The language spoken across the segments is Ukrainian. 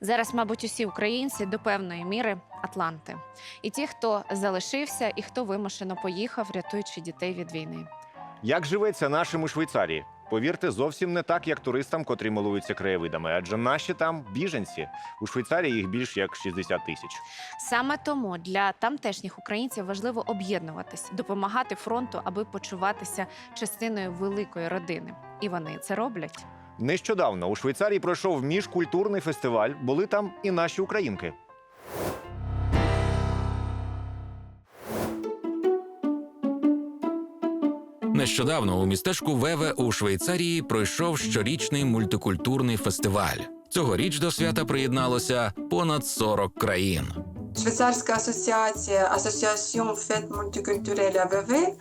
Зараз, мабуть, усі українці до певної міри Атланти. І ті, хто залишився, і хто вимушено поїхав, рятуючи дітей від війни. Як живеться нашим у Швейцарії? Повірте, зовсім не так, як туристам, котрі милуються краєвидами, адже наші там біженці. У Швейцарії їх більш як 60 тисяч. Саме тому для тамтешніх українців важливо об'єднуватись, допомагати фронту, аби почуватися частиною великої родини. І вони це роблять. Нещодавно у Швейцарії пройшов міжкультурний фестиваль. Були там і наші українки. Нещодавно у містечку Веве у Швейцарії пройшов щорічний мультикультурний фестиваль. Цьогоріч до свята приєдналося понад 40 країн. Швейцарська асоціація Асоціаціон Фет Мультикультурель АВВ, е,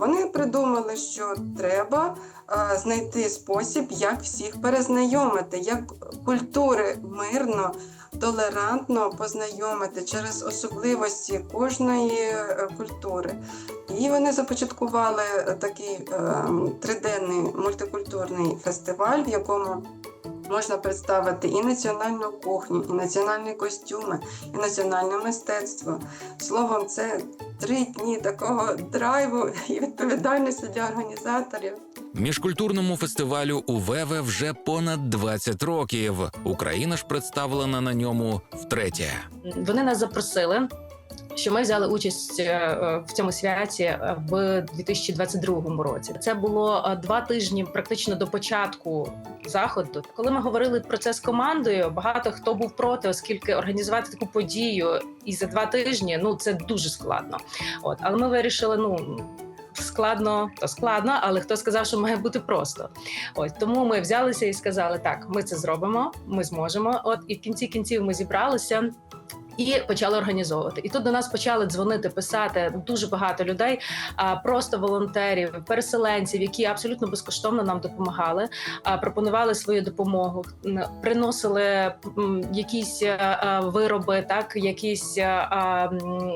вони придумали, що треба е, знайти спосіб, як всіх перезнайомити, як культури мирно, толерантно познайомити через особливості кожної е, культури. І вони започаткували такий е, триденний мультикультурний фестиваль, в якому можна представити і національну кухню, і національні костюми, і національне мистецтво. Словом, це три дні такого драйву і відповідальності для організаторів. Міжкультурному фестивалю у Веве вже понад 20 років. Україна ж представлена на ньому втретє. Вони нас запросили. Що ми взяли участь е, в цьому святі е, в 2022 році. Це було е, два тижні практично до початку заходу. Коли ми говорили про це з командою, багато хто був проти, оскільки організувати таку подію і за два тижні ну це дуже складно. От але ми вирішили, ну. Складно, то складно, але хто сказав, що має бути просто. Ось тому ми взялися і сказали: так, ми це зробимо, ми зможемо. От і в кінці кінців ми зібралися. І почали організовувати. І тут до нас почали дзвонити, писати дуже багато людей, просто волонтерів, переселенців, які абсолютно безкоштовно нам допомагали, пропонували свою допомогу, приносили якісь е, е, вироби, так якісь е,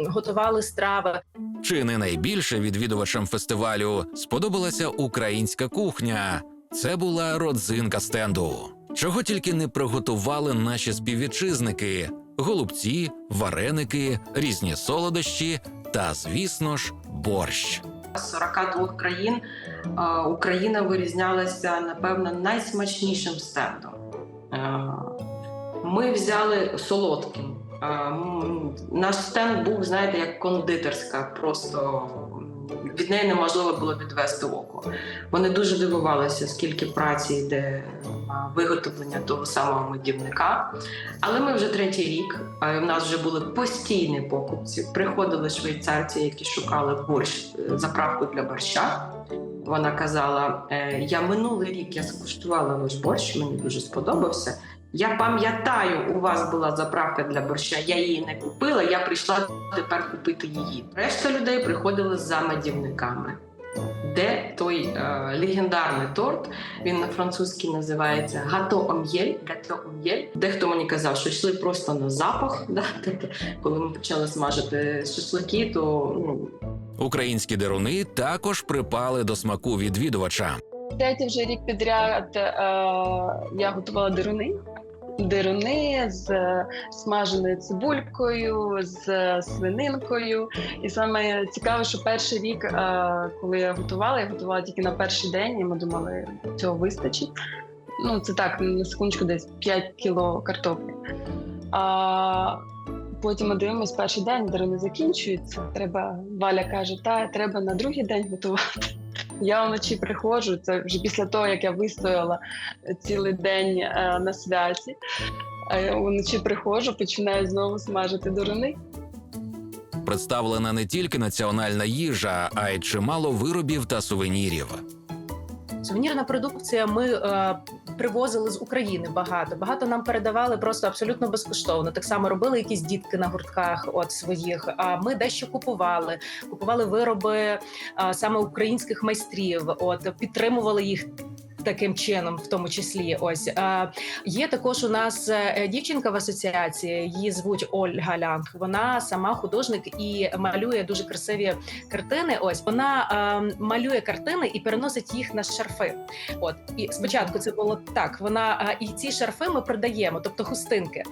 готували страви. Чи не найбільше відвідувачам фестивалю сподобалася українська кухня? Це була родзинка стенду. Чого тільки не приготували наші співвітчизники: голубці, вареники, різні солодощі та, звісно ж, борщ. З 42 країн е, Україна вирізнялася, напевно, найсмачнішим стендом. Е, Ми взяли солодким. Е, Наш стенд був, знаєте, як кондитерська, просто від неї неможливо було відвести око. Вони дуже дивувалися, скільки праці йде на виготовлення того самого медівника. Але ми вже третій рік. В нас вже були постійні покупці. Приходили швейцарці, які шукали борщ, е, заправку для борща. Вона казала: «Е, Я минулий рік я скуштувала ваш борщ, мені дуже сподобався. Я пам'ятаю, у вас була заправка для борща. Я її не купила. Я прийшла тепер купити її. Решта людей приходили за медівниками. Де той е, легендарний торт? Він на французькій називається гато ом'єль. Гато ом'єль. Дехто мені казав, що йшли просто на запах. Да? Тобто, коли ми почали смажити шашлики, то ну, Українські деруни також припали до смаку відвідувача. Третій вже рік підряд е, я готувала дируни. Дируни з е, смаженою цибулькою, з е, свининкою. І саме цікаве, що перший рік, е, коли я готувала, я готувала тільки на перший день, і ми думали, цього вистачить. Ну, це так, на секундочку, десь 5 кіло картоплі. А потім ми дивимося, перший день дируни закінчуються. Треба, Валя каже, та треба на другий день готувати. Я вночі приходжу, це вже після того, як я вистояла цілий день е, на святі. Вночі приходжу, починаю знову смажити дуруни. Представлена не тільки національна їжа, а й чимало виробів та сувенірів. Сувенірна продукція ми е, привозили з України багато. Багато нам передавали просто абсолютно безкоштовно. Так само робили якісь дітки на гуртках от своїх. А ми дещо купували. Купували вироби е, саме українських майстрів. От підтримували їх. Таким чином, в тому числі. Ось є також у нас е, дівчинка в асоціації. Її звуть Ольга Лянг. Вона сама художник і малює дуже красиві картини. Ось вона е, малює картини і переносить їх на шарфи. От і спочатку це було так. Вона е, і ці шарфи ми продаємо, тобто хустинки.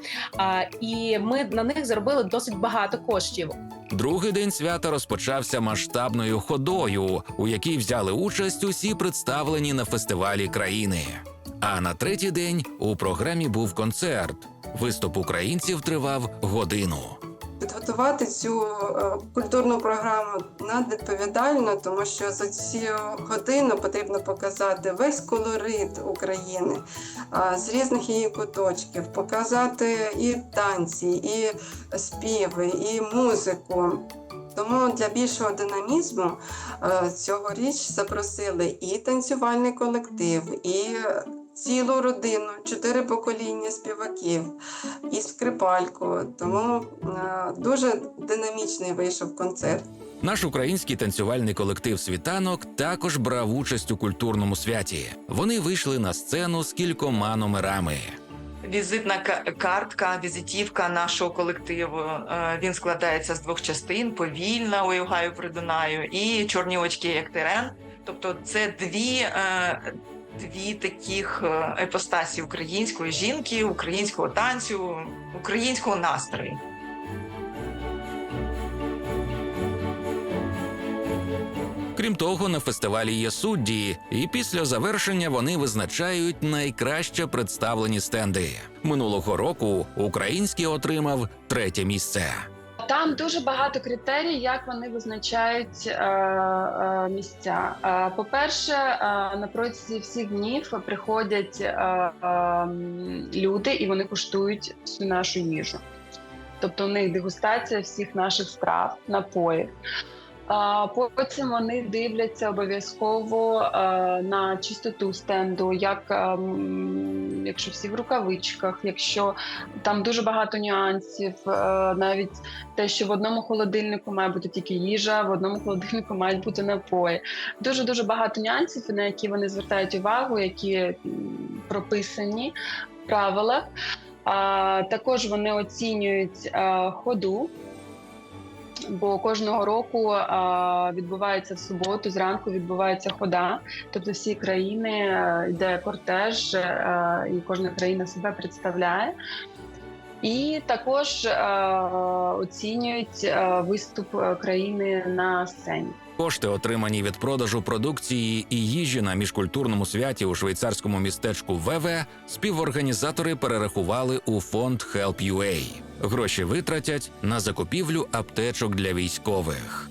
І ми на них заробили досить багато коштів. Другий день свята розпочався масштабною ходою, у якій взяли участь усі представлені на фестивалі країни. А на третій день у програмі був концерт. Виступ українців тривав годину. Підготувати цю е, культурну програму надвідповідально, тому що за цю годину потрібно показати весь колорит України з різних її куточків, показати і танці, і співи, і музику. Тому для більшого динамізму е, цьогоріч запросили і танцювальний колектив, і цілу родину, чотири покоління співаків, і скрипальку. Тому е, дуже динамічний вийшов концерт. Наш український танцювальний колектив Світанок також брав участь у культурному святі. Вони вийшли на сцену з кількома номерами. Візитна картка, візитівка нашого колективу. Е, Він складається з двох частин: повільна ой, гаю при Дунаю і чорні очки, як терен. Тобто, це дві, е, дві таких е, епостасі української жінки, українського танцю, українського настрою. Крім того, на фестивалі є судді, і після завершення вони визначають найкраще представлені стенди. Минулого року український отримав третє місце. Там дуже багато критерій, як вони визначають е, е, місця. Е, по-перше, е, на протязі всіх днів приходять е, е, люди і вони куштують всю нашу їжу. Тобто у них дегустація всіх наших страв, напоїв. Потім вони дивляться обов'язково е, на чистоту стенду, як ем, якщо всі в рукавичках, якщо там дуже багато нюансів, е, навіть те, що в одному холодильнику має бути тільки їжа, в одному холодильнику мають бути напої. Дуже дуже багато нюансів, на які вони звертають увагу, які прописані в правилах. Також вони оцінюють е, ходу. Бо кожного року а, відбувається в суботу, зранку відбувається хода. Тобто всі країни е, йде кортеж, е, і кожна країна себе представляє. І також е, оцінюють е, виступ країни на сцені. Кошти, отримані від продажу продукції і їжі на міжкультурному святі у швейцарському містечку Веве, співорганізатори перерахували у фонд Help UA. Гроші витратять на закупівлю аптечок для військових.